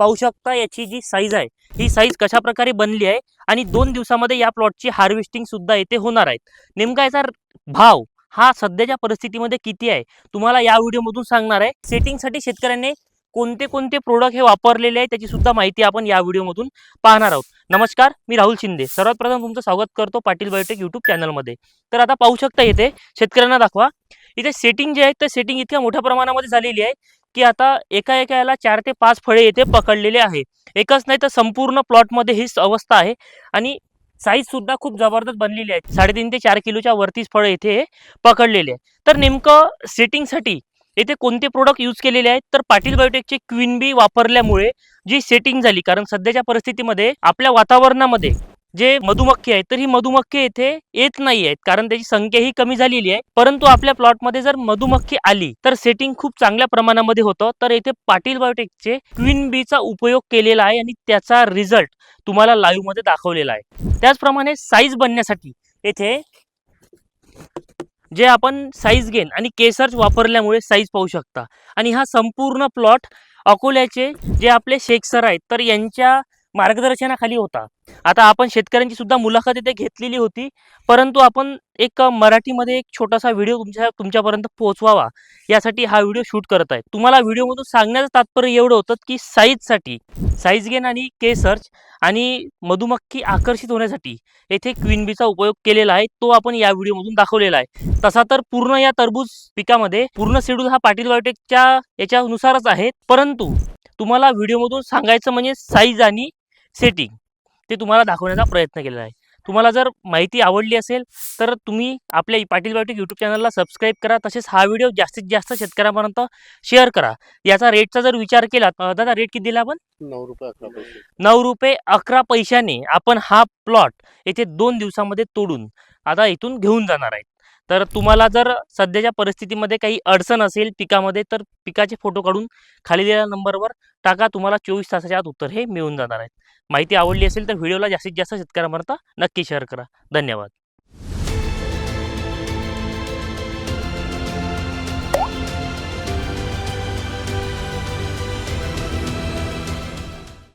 पाहू शकता याची जी साईज आहे ही साईज कशा प्रकारे बनली आहे आणि दोन दिवसामध्ये या प्लॉटची हार्वेस्टिंग सुद्धा येथे होणार आहेत नेमका याचा भाव हा सध्याच्या परिस्थितीमध्ये किती आहे तुम्हाला या व्हिडिओमधून सांगणार आहे. सेटिंगसाठी शेतकऱ्यांनी कोणते कोणते प्रोडक्ट हे वापरलेले आहे त्याची सुद्धा माहिती आपण या व्हिडिओमधून पाहणार आहोत. नमस्कार मी राहुल शिंदे. सर्वात प्रथम तुमचं स्वागत करतो पाटील बायोटेक युट्यूब चॅनलमध्ये तर आता पाहू शकता येथे शेतकऱ्यांना दाखवा इथे सेटिंग जे आहे ते सेटिंग इतक्या मोठ्या प्रमाणामध्ये झालेली आहे की आता एका एका याला चार ते पाच फळे येथे पकडलेले आहे. एकच नाही तर संपूर्ण प्लॉटमध्ये हीच अवस्था आहे आणि साईज सुद्धा खूप जबरदस्त बनलेली आहे. साडेतीन ते चार किलोच्या वरतीच फळं येथे पकडलेले आहे. तर नेमकं सेटिंगसाठी येथे कोणते प्रोडक्ट यूज केलेले आहेत? तर पाटील बायोटेकचे क्वीन बी वापरल्यामुळे जी सेटिंग झाली कारण सध्याच्या परिस्थितीमध्ये आपल्या वातावरणामध्ये जे मधुमक्खी आहेत तर ही मधुमक्खी येथे येत नाही आहेत. कारण त्याची संख्या ही कमी झालेली आहे. परंतु आपल्या प्लॉटमध्ये जर मधुमक्खी आली तर सेटिंग खूप चांगल्या प्रमाणामध्ये होतं. तर येथे पाटील बायोटेकचे क्वीन बीचा उपयोग केलेला आहे आणि त्याचा रिझल्ट तुम्हाला लाईव्हमध्ये दाखवलेला आहे. त्याचप्रमाणे साईज बनण्यासाठी येथे जे आपण साईज गेन आणि केसर्च वापरल्यामुळे साईज पाहू शकता. आणि हा संपूर्ण प्लॉट अकोल्याचे जे आपले शेख सर आहेत तर यांच्या मार्गदर्शनाखाली होता. आता आपण शेतकऱ्यांची सुद्धा मुलाखत इथे घेतलेली होती. परंतु आपण एक मराठीमध्ये एक छोटासा व्हिडिओ तुमच्या तुमच्यापर्यंत पोहोचवावा. यासाठी हा व्हिडिओ शूट करत आहे. तुम्हाला व्हिडिओमधून सांगण्याचं तात्पर्य एवढं होतं की साईजसाठी साईज गेन आणि के सर्च आणि मधुमक्खी आकर्षित होण्यासाठी येथे क्वीन बीचा उपयोग केलेला आहे. तो आपण या व्हिडिओमधून दाखवलेला आहे. तसा तर पूर्ण या तरबूज पिकामध्ये पूर्ण शेड्यूल हा पाटील बायोटेकच्या याच्यानुसारच आहे. परंतु तुम्हाला व्हिडिओमधून सांगायचं म्हणजे साईज आणि सेटिंग ते तुम्हाला दाखवण्याचा प्रयत्न केलेला आहे. तुम्हाला जर माहिती आवडली असेल तर तुम्ही आपल्या पाटील बायोटेक यूट्यूब चॅनलला सबस्क्राईब करा. तसेच हा व्हिडिओ जास्तीत जास्त शेतकऱ्यांपर्यंत शेअर करा. याचा रेटचा जर विचार केला दादा रेट किती दिला आपण? नऊ रुपये अकरा पैसे. नऊ रुपये अकरा पैशाने आपण हा प्लॉट येथे दोन दिवसामध्ये तोडून आता इथून घेऊन जाणार आहेत तर तुम्हाला जर सध्याच्या परिस्थितीमध्ये काही अडचण असेल पिकामध्ये तर पिकाचे फोटो काढून खाली दिलेल्या नंबरवर टाका. तुम्हाला चोवीस तासाच्या आत उत्तर हे मिळून जाणार आहेत. माहिती आवडली असेल तर व्हिडिओला जास्तीत जास्त शेतकऱ्यांपर्यंत नक्की शेअर करा. धन्यवाद.